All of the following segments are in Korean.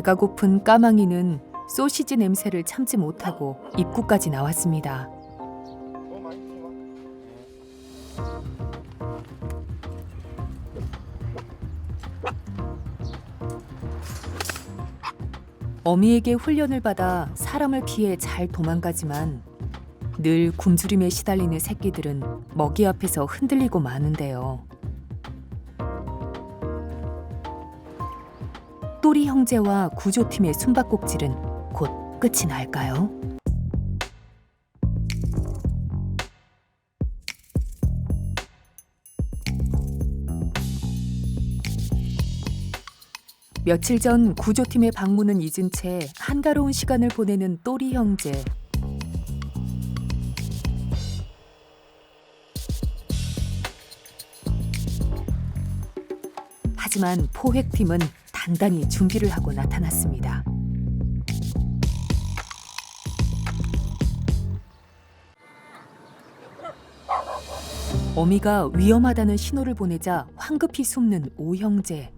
배가 고픈 까망이는 소시지 냄새를 참지 못하고 입구까지 나왔습니다. 어미에게 훈련을 받아 사람을 피해 잘 도망가지만 늘 굶주림에 시달리는 새끼들은 먹이 앞에서 흔들리고 마는데요. 또리 형제와 구조팀의 숨바꼭질은 곧 끝이 날까요? 며칠 전 구조팀의 방문은 잊은 채 한가로운 시간을 보내는 또리 형제. 하지만 포획팀은 단단히 준비를 하고 나타났습니다. 어미가 위험하다는 신호를 보내자 황급히 숨는 오형제.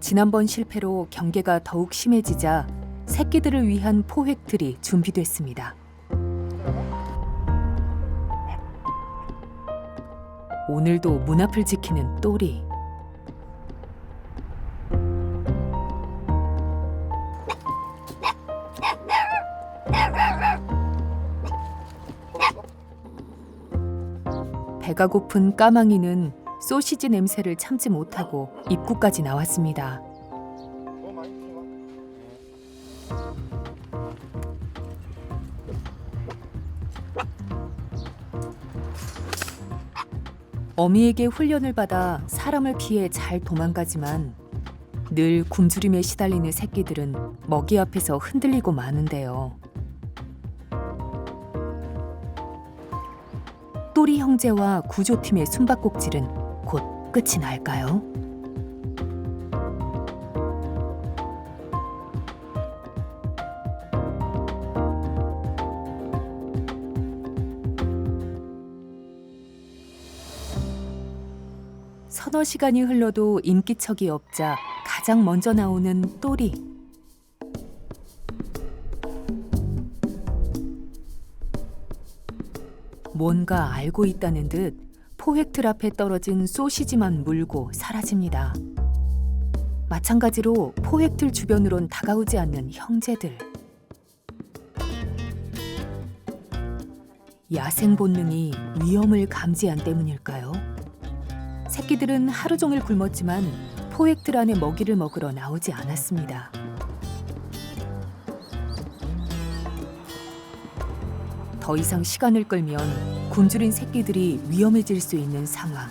지난번 실패로 경계가 더욱 심해지자 새끼들을 위한 포획틀이 준비됐습니다. 오늘도 문 앞을 지키는 또리. 배가 고픈 까망이는 소시지 냄새를 참지 못하고 입구까지 나왔습니다. 어미에게 훈련을 받아 사람을 피해 잘 도망가지만 늘 굶주림에 시달리는 새끼들은 먹이 앞에서 흔들리고 마는데요. 또리 형제와 구조팀의 숨바꼭질은 곧 끝이 날까요? 서너 시간이 흘러도 인기척이 없자 가장 먼저 나오는 또리. 뭔가 알고 있다는 듯 포획틀 앞에 떨어진 소시지만 물고 사라집니다. 마찬가지로 포획틀 주변으론 다가오지 않는 형제들. 야생 본능이 위험을 감지한 때문일까요? 새끼들은 하루 종일 굶었지만 포획틀 안에 먹이를 먹으러 나오지 않았습니다. 더 이상 시간을 끌면 굶주린 새끼들이 위험해질 수 있는 상황.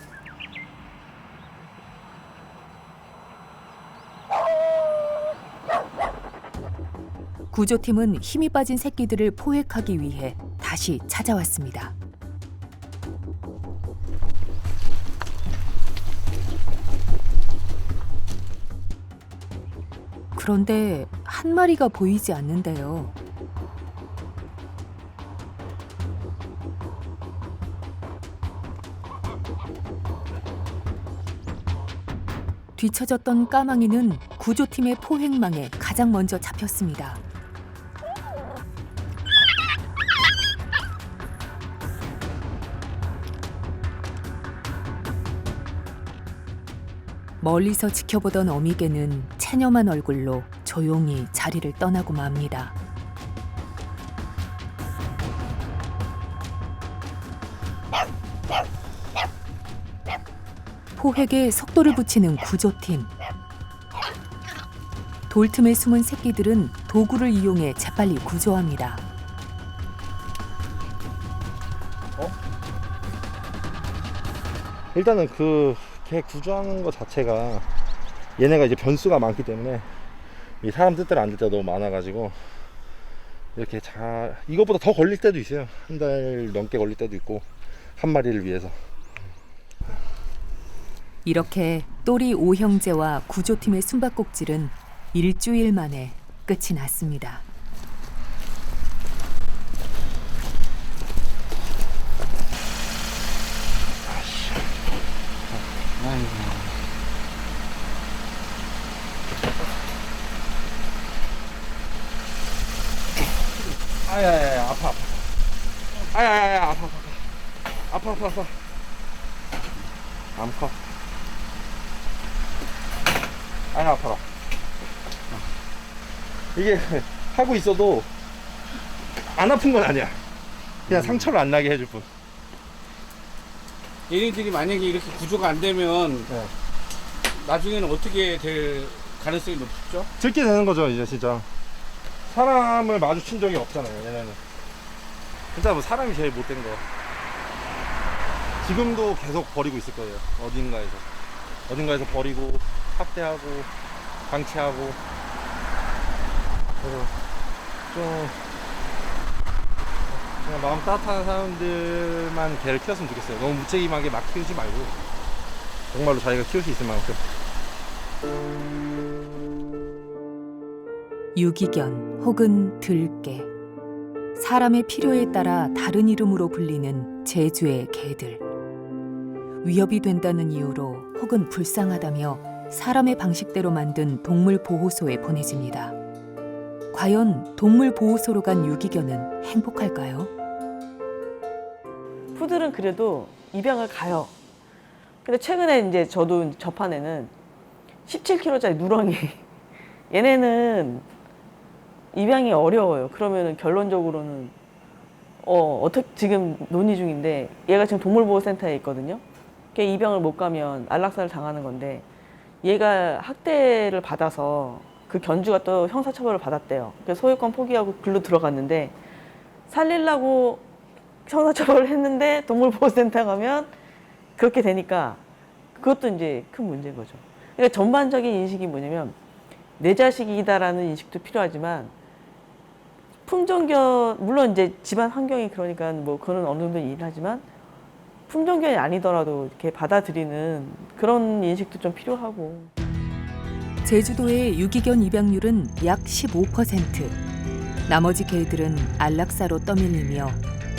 구조팀은 힘이 빠진 새끼들을 포획하기 위해 다시 찾아왔습니다. 그런데 한 마리가 보이지 않는데요. 뒤처졌던 까망이는 구조팀의 포획망에 가장 먼저 잡혔습니다. 멀리서 지켜보던 어미개는 체념한 얼굴로 조용히 자리를 떠나고 맙니다. 포획에 속도를 붙이는 구조팀. 돌틈에 숨은 새끼들은 도구를 이용해 재빨리 구조합니다. 일단은 그 개 구조하는 것 자체가 얘네가 이제 변수가 많기 때문에 이 사람 뜻대로 안될 너무 많아가지고 이렇게 잘 이것보다 더 걸릴 때도 있어요 한 달 넘게 걸릴 때도 있고 한 마리를 위해서 이렇게 또리 오형제와 구조팀의 숨바꼭질은 일주일 만에 끝이 났습니다. 아이고. 아야야야 아파 아파 아야야야 아파 아파 아파 아파. 암컷 아야 아파라. 이게 하고 있어도 안 아픈 건 아니야. 그냥 상처를 안 나게 해줄 뿐. 얘네들이 만약에 이렇게 구조가 안 되면 네. 나중에는 어떻게 될 가능성이 높죠? 들게 되는 거죠 이제 진짜. 사람을 마주친 적이 없잖아요 얘네는. 진짜 뭐 사람이 제일 못된 거 지금도 계속 버리고 있을 거예요. 어딘가에서. 어딘가에서 버리고 학대하고 방치하고. 그래서 좀 그냥 마음 따뜻한 사람들만 개를 키웠으면 좋겠어요. 너무 무책임하게 막 키우지 말고. 정말로 자기가 키울 수 있을 만큼. 유기견 혹은 들개. 사람의 필요에 따라 다른 이름으로 불리는 제주의 개들. 위협이 된다는 이유로 혹은 불쌍하다며 사람의 방식대로 만든 동물 보호소에 보내집니다. 과연 동물 보호소로 간 유기견은 행복할까요? 푸들은 그래도 입양을 가요. 근데 최근에 이제 저도 접한 애는 17kg짜리 누렁이. 얘네는 입양이 어려워요. 그러면은 결론적으로는 어, 어떻게 지금 논의 중인데 얘가 지금 동물보호센터에 있거든요. 걔 입양을 못 가면 안락사를 당하는 건데 얘가 학대를 받아서 그 견주가 또 형사처벌을 받았대요. 그래서 소유권 포기하고 글로 들어갔는데 살리려고 형사처벌을 했는데 동물보호센터 가면 그렇게 되니까 그것도 이제 큰 문제인 거죠. 그러니까 전반적인 인식이 뭐냐면 내 자식이다라는 인식도 필요하지만 품종견 물론 이제 집안 환경이 그러니까 뭐 그런 어느 정도 이해를 하지만 품종견이 아니더라도 이렇게 받아들이는 그런 인식도 좀 필요하고 제주도의 유기견 입양률은 약 15%. 나머지 개들은 안락사로 떠밀리며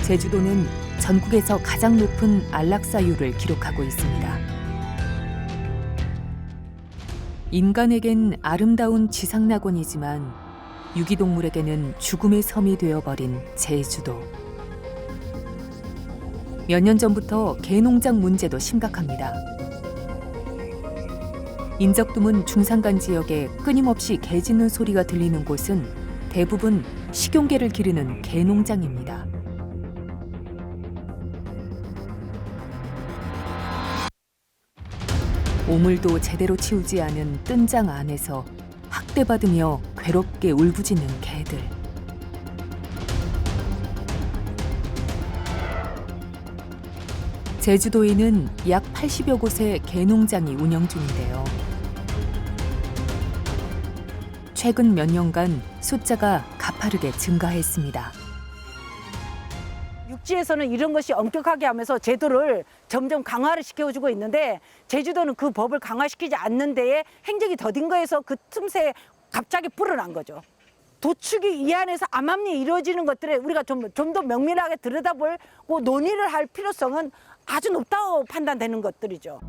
제주도는 전국에서 가장 높은 안락사율을 기록하고 있습니다. 인간에겐 아름다운 지상낙원이지만 유기동물에게는 죽음의 섬이 되어버린 제주도. 몇 년 전부터 개농장 문제도 심각합니다. 인적 드문 중산간 지역에 끊임없이 개 짖는 소리가 들리는 곳은 대부분 식용개를 기르는 개농장입니다. 오물도 제대로 치우지 않은 뜬장 안에서 학대받으며 괴롭게 울부짖는 개들. 제주도에는 약 80여 곳의 개농장이 운영 중인데요. 최근 몇 년간 숫자가 가파르게 증가했습니다. 육지에서는 이런 것이 엄격하게 하면서 제도를 점점 강화를 시켜주고 있는데 제주도는 그 법을 강화시키지 않는 데에 행적이 더딘 거에서 그 틈새에 갑자기 불어난 거죠. 도축이 이 안에서 암암리 이루어지는 것들에 우리가 좀 좀 더 명밀하게 들여다보고 논의를 할 필요성은 아주 높다고 판단되는 것들이죠.